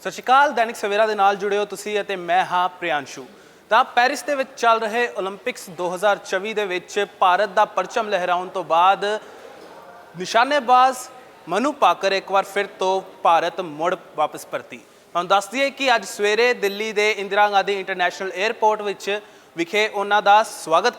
ਸਤਿ ਸ਼੍ਰੀ ਅਕਾਲ, ਦੈਨਿਕ ਸਵੇਰਾ ਦੇ ਨਾਲ ਜੁੜੇ ਹੋ ਤੁਸੀਂ ਅਤੇ ਮੈਂ ਹਾਂ ਪ੍ਰਿਆੰਸ਼ੂ। ਤਾਂ ਪੈਰਿਸ ਦੇ ਵਿੱਚ ਚੱਲ ਰਹੇ 올림픽ਸ 2024 ਦੇ ਵਿੱਚ ਭਾਰਤ ਦਾ ਪਰਚਮ ਲਹਿਰਾਉਣ ਤੋਂ ਬਾਅਦ ਨਿਸ਼ਾਨੇਬਾਜ਼ ਮਨੂ ਪਾਕਰ ਇੱਕ ਵਾਰ ਫਿਰ ਤੋਂ ਭਾਰਤ ਮੁੜ ਵਾਪਸ ਪਰਤੀ। ਤੁਹਾਨੂੰ ਦੱਸ ਦਈਏ ਕਿ ਅੱਜ ਸਵੇਰੇ ਦਿੱਲੀ ਦੇ ਇੰਦਰਾ ਗਾਂਧੀ ਇੰਟਰਨੈਸ਼ਨਲ 에ਅਰਪੋਰਟ ਵਿੱਚ ਵਿਖੇ ਉਹਨਾਂ ਦਾ ਸਵਾਗਤ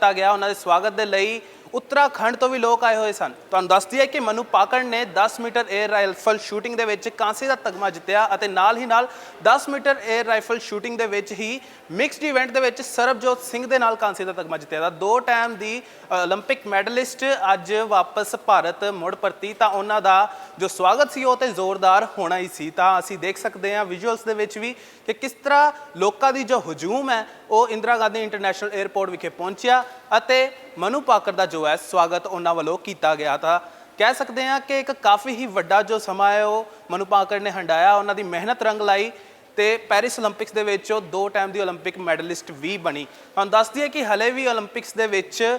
ਕੀਤਾ ਗਿਆ, ਉਹਨਾਂ ਦੇ ਸਵਾਗਤ ਦੇ ਲਈ ਉੱਤਰਾਖੰਡ ਤੋਂ ਵੀ ਲੋਕ ਆਏ ਹੋਏ ਸਨ। ਤੁਹਾਨੂੰ ਦੱਸ ਦਈਏ ਕਿ ਮਨੂ ਪਾਕੜ ਨੇ 10 ਮੀਟਰ 에ਅਰ ਰਾਈਫਲ ਸ਼ੂਟਿੰਗ ਦੇ ਵਿੱਚ ਕਾਂਸੇ ਦਾ ਤਗਮਾ ਜਿੱਤਿਆ ਅਤੇ ਨਾਲ ਹੀ ਨਾਲ 10 ਮੀਟਰ 에ਅਰ ਰਾਈਫਲ ਸ਼ੂਟਿੰਗ ਦੇ ਵਿੱਚ ਹੀ ਮਿਕਸਡ ਇਵੈਂਟ ਦੇ ਵਿੱਚ ਸਰਬਜੋਤ ਸਿੰਘ ਦੇ ਨਾਲ ਕਾਂਸੇ ਦਾ ਤਗਮਾ ਜਿੱਤਿਆ। ਦਾ ਦੋ ਟਾਈਮ ਦੀ 올림픽 ਮੈਡਲਿਸਟ ਅੱਜ ਵਾਪਸ ਭਾਰਤ ਮੁੜ ਪਰਤੀ। ਤਾਂ ਉਹਨਾਂ ਦਾ ਜੋ ਸਵਾਗਤ ਸੀ ਉਹ ਤੇ ਜ਼ੋਰਦਾਰ ਹੋਣਾ ਹੀ ਸੀ, ਤਾਂ ਅਸੀਂ ਦੇਖ ਸਕਦੇ ਹਾਂ ਵਿਜ਼ੂਅਲਸ ਦੇ ਵਿੱਚ ਵੀ ਕਿ ਕਿਸ ਤਰ੍ਹਾਂ ਲੋਕਾਂ ਦੀ ਜੋ ਹਜੂਮ ਹੈ, ਉਹ ਇੰਦਰਾ ਗਾਂਧੀ ਇੰਟਰਨੈਸ਼ਨਲ 에ਅਰਪੋਰਟ ਵਿਖੇ ਪਹੁੰਚਿਆ ਅਤੇ ਮਨੂ ਪਾਕਰ ਦਾ ਜੋ ਹੈ ਸਵਾਗਤ ਉਹਨਾਂ ਵੱਲੋਂ ਕੀਤਾ ਗਿਆ। ਤਾਂ ਕਹਿ ਸਕਦੇ ਹਾਂ ਕਿ ਇੱਕ ਕਾਫੀ ਹੀ ਵੱਡਾ ਜੋ ਸਮਾਂ ਹੈ, ਉਹ ਮਨੂ ਪਾਕਰ ਨੇ ਹੰਡਾਇਆ, ਉਹਨਾਂ ਦੀ ਮਿਹਨਤ ਰੰਗ ਲਾਈ ਤੇ ਪੈਰਿਸ 올림픽ਸ ਦੇ ਵਿੱਚ ਉਹ ਦੋ ਟਾਈਮ ਦੀ 올림픽 ਮੈਡਲਿਸਟ ਵੀ ਬਣੀ। ਤੁਹਾਨੂੰ ਦੱਸਦੀ ਹੈ ਕਿ ਹਲੇ ਵੀ 올림픽ਸ ਦੇ ਵਿੱਚ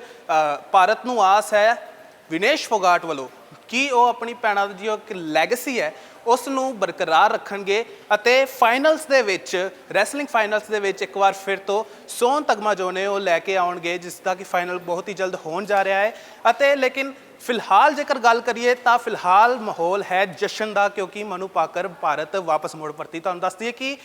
ਭਾਰਤ ਨੂੰ ਆਸ ਹੈ ਵਿਨੇਸ਼ ਫੋਗਾਟ ਵੱਲੋਂ। ਕਿ ਉਹ ਆਪਣੀ ਭੈਣਾਂ ਦੀ ਜੋ ਇੱਕ ਲੈਗੇਸੀ ਹੈ ਉਸ ਨੂੰ ਬਰਕਰਾਰ ਰੱਖਣਗੇ ਅਤੇ ਫਾਈਨਲਸ ਦੇ ਵਿੱਚ ਰੈਸਲਿੰਗ ਫਾਈਨਲਸ ਦੇ ਵਿੱਚ ਇੱਕ ਵਾਰ ਫਿਰ ਤੋਂ ਸੋਨ ਤਗਮਾ ਜੋ ਨੇ ਉਹ ਲੈ ਕੇ ਆਉਣਗੇ, ਜਿਸ ਦਾ ਕਿ ਫਾਈਨਲ ਬਹੁਤ ਹੀ ਜਲਦ ਹੋਣ ਜਾ ਰਿਹਾ ਹੈ। ਅਤੇ ਲੇਕਿਨ ਫਿਲਹਾਲ ਜੇਕਰ ਗੱਲ ਕਰੀਏ ਤਾਂ ਫਿਲਹਾਲ ਮਾਹੌਲ ਹੈ ਜਸ਼ਨ ਦਾ, ਕਿਉਂਕਿ ਮਨੂ ਪਾਕਰ ਭਾਰਤ ਵਾਪਸ ਮੁੜ ਪਰਤੀ ਤੁਹਾਨੂੰ ਦੱਸ ਦਈਏ ਕਿ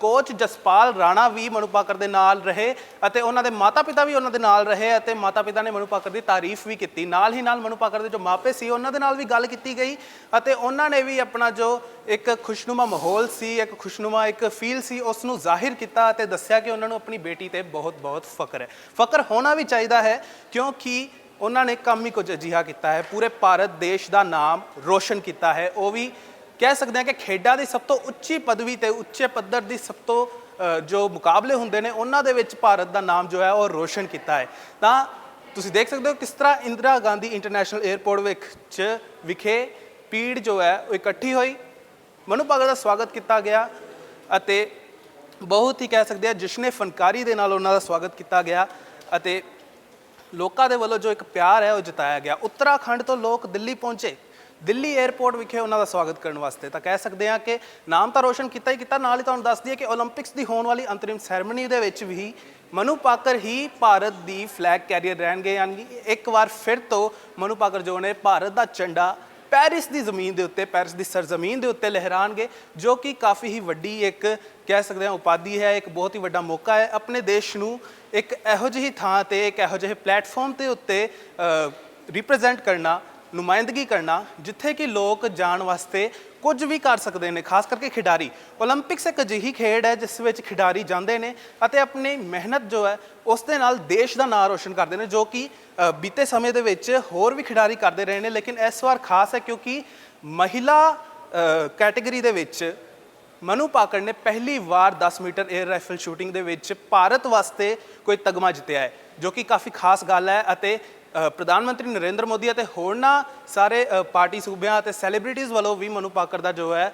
ਕੋਚ ਜਸਪਾਲ ਰਾਣਾ ਵੀ ਮਨੂ ਪਾਕਰ ਦੇ ਨਾਲ ਰਹੇ ਅਤੇ ਉਹਨਾਂ ਦੇ ਮਾਤਾ-ਪਿਤਾ ਵੀ ਉਹਨਾਂ ਦੇ ਨਾਲ ਰਹੇ ਅਤੇ ਮਾਤਾ-ਪਿਤਾ ਨੇ ਮਨੂ ਪਾਕਰ ਦੀ ਤਾਰੀਫ ਵੀ ਕੀਤੀ। ਨਾਲ ਹੀ ਨਾਲ ਮਨੂ ਪਾਕਰ ਦੇ ਜੋ ਮਾਪੇ ਸੀ, ਉਹਨਾਂ ਦੇ ਨਾਲ ਵੀ ਗੱਲ ਕੀਤੀ ਗਈ ਅਤੇ ਉਹਨਾਂ ਨੇ ਵੀ ਆਪਣਾ ਜੋ ਇੱਕ ਖੁਸ਼ਨੁਮਾ ਮਾਹੌਲ ਸੀ, ਇੱਕ ਖੁਸ਼ਨੁਮਾ ਇੱਕ ਫੀਲ ਸੀ ਉਸ ਨੂੰ ਜ਼ਾਹਿਰ ਕੀਤਾ ਅਤੇ ਦੱਸਿਆ ਕਿ ਉਹਨਾਂ ਨੂੰ ਆਪਣੀ ਬੇਟੀ ਤੇ ਬਹੁਤ-ਬਹੁਤ ਫਕਰ ਹੈ। ਫਕਰ ਹੋਣਾ ਵੀ ਚਾਹੀਦਾ ਹੈ, ਕਿਉਂਕਿ ਉਹਨਾਂ ਨੇ ਕੰਮ ਹੀ ਕੁਝ ਅਜਿਹਾ ਕੀਤਾ ਹੈ। ਪੂਰੇ ਭਾਰਤ ਦੇਸ਼ ਦਾ ਨਾਮ ਰੋਸ਼ਨ ਕੀਤਾ ਹੈ। ਉਹ ਵੀ ਕਹਿ ਸਕਦੇ ਹਾਂ ਕਿ ਖੇਡਾਂ ਦੀ ਸਭ ਤੋਂ ਉੱਚੀ ਪਦਵੀ ਤੇ ਉੱਚੇ ਪੱਧਰ ਦੀ ਸਭ ਤੋਂ ਅ, ਜੋ ਮੁਕਾਬਲੇ ਹੁੰਦੇ ਨੇ ਉਹਨਾਂ ਦੇ ਵਿੱਚ ਭਾਰਤ ਦਾ ਨਾਮ ਜੋ ਹੈ ਉਹ ਰੋਸ਼ਨ ਕੀਤਾ ਹੈ। ਤਾਂ ਤੁਸੀਂ ਦੇਖ ਸਕਦੇ ਹੋ ਕਿਸ ਤਰ੍ਹਾਂ ਇੰਦਰਾ ਗਾਂਧੀ ਇੰਟਰਨੈਸ਼ਨਲ 에ਅਰਪੋਰਟ ਵਿੱਚ ਵਿਖੇ ਭੀੜ ਜੋ ਹੈ ਉਹ ਇਕੱਠੀ ਹੋਈ। ਮਨੂ ਪਾਗਲ ਦਾ ਸਵਾਗਤ ਕੀਤਾ ਗਿਆ ਅਤੇ ਬਹੁਤ ਹੀ ਕਹਿ ਸਕਦੇ ਆ ਜਸ਼ਨੇ ਫਨਕਾਰੀ ਦੇ ਨਾਲ ਉਹਨਾਂ ਦਾ ਸਵਾਗਤ ਕੀਤਾ ਗਿਆ ਅਤੇ ਲੋਕਾਂ ਦੇ ਵੱਲੋਂ ਜੋ ਇੱਕ ਪਿਆਰ ਹੈ ਉਹ ਜਤਾਇਆ ਗਿਆ। ਉੱਤਰਾਖੰਡ ਤੋਂ ਲੋਕ ਦਿੱਲੀ ਪਹੁੰਚੇ। ਦਿੱਲੀ 에ਅਰਪੋਰਟ ਵਿਖੇ ਉਹਨਾਂ ਦਾ ਸਵਾਗਤ ਕਰਨ ਵਾਸਤੇ। ਤਾਂ ਕਹਿ ਸਕਦੇ ਹਾਂ ਕਿ ਨਾਮ ਤਾਂ ਰੋਸ਼ਨ ਕੀਤਾ ਹੀ ਕੀਤਾ, ਨਾਲ ਹੀ ਤੁਹਾਨੂੰ ਦੱਸ ਦਈਏ ਕਿ 올림픽ਸ ਦੀ ਹੋਣ ਵਾਲੀ ਅੰਤਰਿਮ ਸੈਰੇਮਨੀ ਦੇ ਵਿੱਚ ਵੀ ਮਨੂ ਪਾਕਰ ਹੀ ਭਾਰਤ ਦੀ ਫਲੈਗ ਕੈਰੀਅਰ ਰਹਿਣਗੇ, ਯਾਨੀ ਇੱਕ ਵਾਰ ਫਿਰ ਤੋਂ ਮਨੂ ਪਾਕਰ ਜੋ ਨੇ ਭਾਰਤ ਦਾ ਝੰਡਾ ਪੈਰਿਸ ਦੀ ਜ਼ਮੀਨ ਦੇ ਉੱਤੇ, ਪੈਰਿਸ ਦੀ ਸਰਜ਼ਮੀਨ ਦੇ ਉੱਤੇ ਲਹਿਰਾਣਗੇ, ਜੋ ਕਿ ਕਾਫੀ ਹੀ ਵੱਡੀ ਇੱਕ ਕਹਿ ਸਕਦੇ ਹਾਂ ਉਪਾਧੀ ਹੈ, ਇੱਕ ਬਹੁਤ ਹੀ ਵੱਡਾ ਮੌਕਾ ਹੈ। ਆਪਣੇ ਦੇਸ਼ ਨੂੰ ਇੱਕ ਇਹੋ ਜਿਹੀ ਥਾਂ ਤੇ, ਇੱਕ ਇਹੋ ਜਿਹੇ ਪਲੇਟਫਾਰਮ ਤੇ ਉੱਤੇ ਰਿਪਰੈਜ਼ੈਂਟ ਕਰਨਾ ਨੁਮਾਇੰਦਗੀ ਕਰਨਾ, ਜਿੱਥੇ ਕਿ ਲੋਕ ਜਾਣ ਵਾਸਤੇ ਕੁਝ ਵੀ ਕਰ ਸਕਦੇ ਨੇ, ਖਾਸ ਕਰਕੇ ਖਿਡਾਰੀ। 올림픽ਸ ਇੱਕ ਅਜਿਹੀ ਖੇਡ ਹੈ, ਜਿਸ ਵਿੱਚ ਖਿਡਾਰੀ ਜਾਂਦੇ ਨੇ ਅਤੇ ਆਪਣੀ ਮਿਹਨਤ ਜੋ ਹੈ, ਉਸ ਦੇ ਨਾਲ ਦੇਸ਼ ਦਾ ਨਾਮ ਰੋਸ਼ਨ ਕਰਦੇ ਨੇ, ਜੋ ਕਿ ਬੀਤੇ ਸਮੇਂ ਦੇ ਵਿੱਚ ਹੋਰ ਵੀ ਖਿਡਾਰੀ ਕਰਦੇ ਰਹੇ ਨੇ, ਲੇਕਿਨ ਇਸ ਵਾਰ ਖਾਸ ਹੈ ਕਿਉਂਕਿ ਮਹਿਲਾ ਕੈਟਾਗਰੀ ਦੇ ਵਿੱਚ ਮਨੂ ਪਾਕੜ ਨੇ ਪਹਿਲੀ ਵਾਰ 10 ਮੀਟਰ 에ਅਰ ਰਾਈਫਲ ਸ਼ੂਟਿੰਗ ਦੇ ਵਿੱਚ ਭਾਰਤ ਵਾਸਤੇ ਕੋਈ ਤਗਮਾ ਜਿੱਤਿਆ ਹੈ, ਜੋ ਕਿ ਕਾਫੀ ਖਾਸ ਗੱਲ ਹੈ ਅਤੇ ਪ੍ਰਧਾਨ ਮੰਤਰੀ ਨਰਿੰਦਰ ਮੋਦੀ ਅਤੇ ਹੋਰਨਾਂ ਸਾਰੇ ਪਾਰਟੀ ਸੂਬਿਆਂ ਅਤੇ ਸੈਲੀਬ੍ਰਿਟੀਜ਼ ਵੱਲੋਂ ਵੀ ਮਨੂ ਪਾਕੜ ਦਾ ਜੋ ਹੈ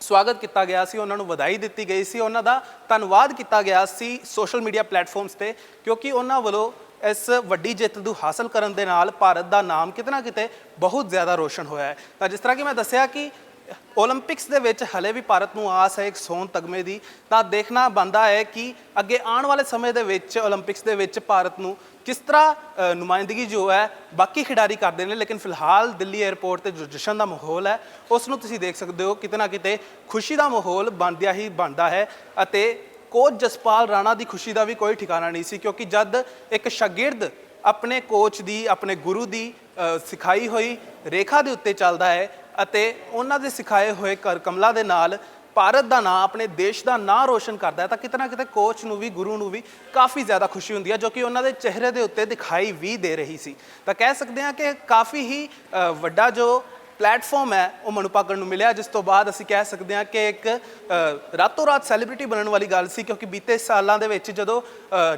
ਸਵਾਗਤ ਕੀਤਾ ਗਿਆ ਸੀ, ਉਹਨਾਂ ਨੂੰ ਵਧਾਈ ਦਿੱਤੀ ਗਈ ਸੀ, ਉਹਨਾਂ ਦਾ ਧੰਨਵਾਦ ਕੀਤਾ ਗਿਆ ਸੀ ਸੋਸ਼ਲ ਮੀਡੀਆ ਪਲੇਟਫਾਰਮਸ ਤੇ, ਕਿਉਂਕਿ ਉਹਨਾਂ ਵੱਲੋਂ ਇਸ ਵੱਡੀ ਜਿੱਤ ਨੂੰ ਹਾਸਲ ਕਰਨ ਦੇ ਨਾਲ ਭਾਰਤ ਦਾ ਨਾਮ ਕਿਤੇ ਨਾ ਕਿਤੇ ਬਹੁਤ ਜ਼ਿਆਦਾ ਰੋਸ਼ਨ ਹੋਇਆ ਹੈ। ਤਾਂ ਜਿਸ ਤਰ੍ਹਾਂ ਕਿ ਮੈਂ ਦੱਸਿਆ ਕਿ ਓਲੰਪਿਕਸ ਦੇ ਵਿੱਚ ਹਲੇ ਵੀ ਭਾਰਤ ਨੂੰ ਆਸ ਹੈ ਇੱਕ ਸੋਨ ਤਗਮੇ ਦੀ। ਤਾਂ ਦੇਖਣਾ ਬੰਦਾ ਹੈ ਕਿ ਅੱਗੇ ਆਉਣ ਵਾਲੇ ਸਮੇਂ ਦੇ ਵਿੱਚ ਓਲੰਪਿਕਸ ਦੇ ਵਿੱਚ ਭਾਰਤ ਨੂੰ ਕਿਸ ਤਰ੍ਹਾਂ ਨੁਮਾਇੰਦਗੀ ਜੋ ਹੈ, ਬਾਕੀ ਖਿਡਾਰੀ ਕਰਦੇ ਨੇ ਲੇਕਿਨ ਫਿਲਹਾਲ ਦਿੱਲੀ 에ਅਰਪੋਰਟ ਤੇ ਜੋ ਜਸ਼ਨ ਦਾ ਮਾਹੌਲ ਹੈ, ਉਸ ਨੂੰ ਤੁਸੀਂ ਦੇਖ ਸਕਦੇ ਹੋ, ਕਿਤੇ ਨਾ ਕਿਤੇ ਖੁਸ਼ੀ ਦਾ ਮਾਹੌਲ ਬਣਦਿਆ ਹੀ ਬਣਦਾ ਹੈ ਅਤੇ ਕੋਚ ਜਸਪਾਲ ਰਾਣਾ ਦੀ ਖੁਸ਼ੀ ਦਾ ਵੀ ਕੋਈ ਠਿਕਾਣਾ ਨਹੀਂ ਸੀ, ਕਿਉਂਕਿ ਜਦ ਇੱਕ ਸ਼ਾਗਿਰਦ ਆਪਣੇ ਕੋਚ ਦੀ, ਆਪਣੇ ਗੁਰੂ ਦੀ ਸਿਖਾਈ ਹੋਈ ਰੇਖਾ ਦੇ ਉੱਤੇ ਚੱਲਦਾ ਹੈ ਅਤੇ ਉਹਨਾਂ ਦੇ ਸਿਖਾਏ ਹੋਏ ਕਰ ਕਮਲਾ ਦੇ ਨਾਲ ਭਾਰਤ ਦਾ ਨਾਂ, ਆਪਣੇ ਦੇਸ਼ ਦਾ ਨਾਂ ਰੋਸ਼ਨ ਕਰਦਾ ਹੈ ਤਾਂ ਕਿਤੇ ਨਾ ਕਿਤੇ ਕੋਚ ਨੂੰ ਵੀ, ਗੁਰੂ ਨੂੰ ਵੀ ਕਾਫੀ ਜ਼ਿਆਦਾ ਖੁਸ਼ੀ ਹੁੰਦੀ ਹੈ ਜੋ ਕਿ ਉਹਨਾਂ ਦੇ ਚਿਹਰੇ ਦੇ ਉੱਤੇ ਦਿਖਾਈ ਵੀ ਦੇ ਰਹੀ ਸੀ। ਤਾਂ ਕਹਿ ਸਕਦੇ ਹਾਂ ਕਿ ਕਾਫੀ ਹੀ ਵੱਡਾ ਜੋ ਪਲੇਟਫਾਰਮ ਹੈ ਉਹ ਮਨੂ ਨੂੰ ਮਿਲਿਆ, ਜਿਸ ਤੋਂ ਬਾਅਦ ਅਸੀਂ ਕਹਿ ਸਕਦੇ ਹਾਂ ਕਿ ਇੱਕ ਰਾਤੋਂ ਰਾਤ ਸੈਲੀਬ੍ਰਿਟੀ ਬਣਨ ਵਾਲੀ ਗੱਲ ਸੀ ਕਿਉਂਕਿ ਬੀਤੇ ਸਾਲਾਂ ਦੇ ਵਿੱਚ ਜਦੋਂ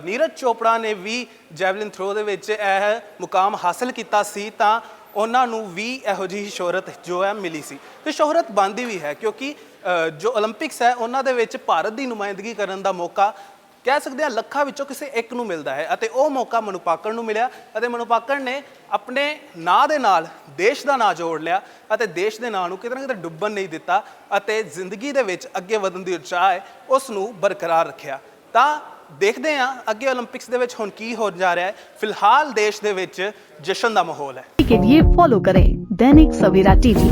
ਨੀਰਜ ਚੋਪੜਾ ਨੇ ਵੀ ਜੈਵਲਿਨ ਥਰੋ ਦੇ ਵਿੱਚ ਇਹ ਮੁਕਾਮ ਹਾਸਲ ਕੀਤਾ ਸੀ ਤਾਂ ਉਹਨਾਂ ਨੂੰ ਵੀ ਇਹੋ ਜਿਹੀ ਸ਼ੋਹਰਤ ਜੋ ਹੈ ਮਿਲੀ ਸੀ। ਤੇ ਸ਼ੋਹਰਤ ਬੰਦੀ ਵੀ ਹੈ ਕਿਉਂਕਿ ਜੋ 올림픽ਸ ਹੈ, ਉਹਨਾਂ ਦੇ ਵਿੱਚ ਭਾਰਤ ਦੀ ਨੁਮਾਇੰਦਗੀ ਕਰਨ ਦਾ ਮੌਕਾ ਕਹਿ ਸਕਦੇ ਆ ਲੱਖਾਂ ਵਿੱਚੋਂ ਕਿਸੇ ਇੱਕ ਨੂੰ ਮਿਲਦਾ ਹੈ ਅਤੇ ਉਹ ਮੌਕਾ ਮਨੁਪਾਕਰ ਨੂੰ ਮਿਲਿਆ ਅਤੇ ਮਨੁਪਾਕਰ ਨੇ ਆਪਣੇ ਨਾਂ ਦੇ ਨਾਲ ਦੇਸ਼ ਦਾ ਨਾਂ ਜੋੜ ਲਿਆ ਅਤੇ ਦੇਸ਼ ਦੇ ਨਾਂ ਨੂੰ ਕਿਤੇ ਨਾ ਕਿਤੇ ਡੁੱਬਣ ਨਹੀਂ ਦਿੱਤਾ ਅਤੇ ਜ਼ਿੰਦਗੀ ਦੇ ਵਿੱਚ ਅੱਗੇ ਵਧਣ ਦੀ ਉਤਸ਼ਾਹ ਹੈ, ਉਸ ਨੂੰ ਬਰਕਰਾਰ ਰੱਖਿਆ। ਤਾਂ ਦੇਖਦੇ ਹਾਂ ਅੱਗੇ 올림픽ਸ ਦੇ ਵਿੱਚ ਹੁਣ ਕੀ ਹੋ ਜਾ ਰਿਹਾ ਹੈ ਫਿਲਹਾਲ ਦੇਸ਼ ਦੇ ਵਿੱਚ ਜਸ਼ਨ ਦਾ ਮਾਹੌਲ ਹੈ के लिए फॉलो करें Dainik Savera TV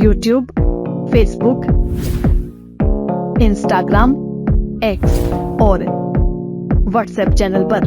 YouTube Facebook Instagram X और व्हाट्सएप चैनल पर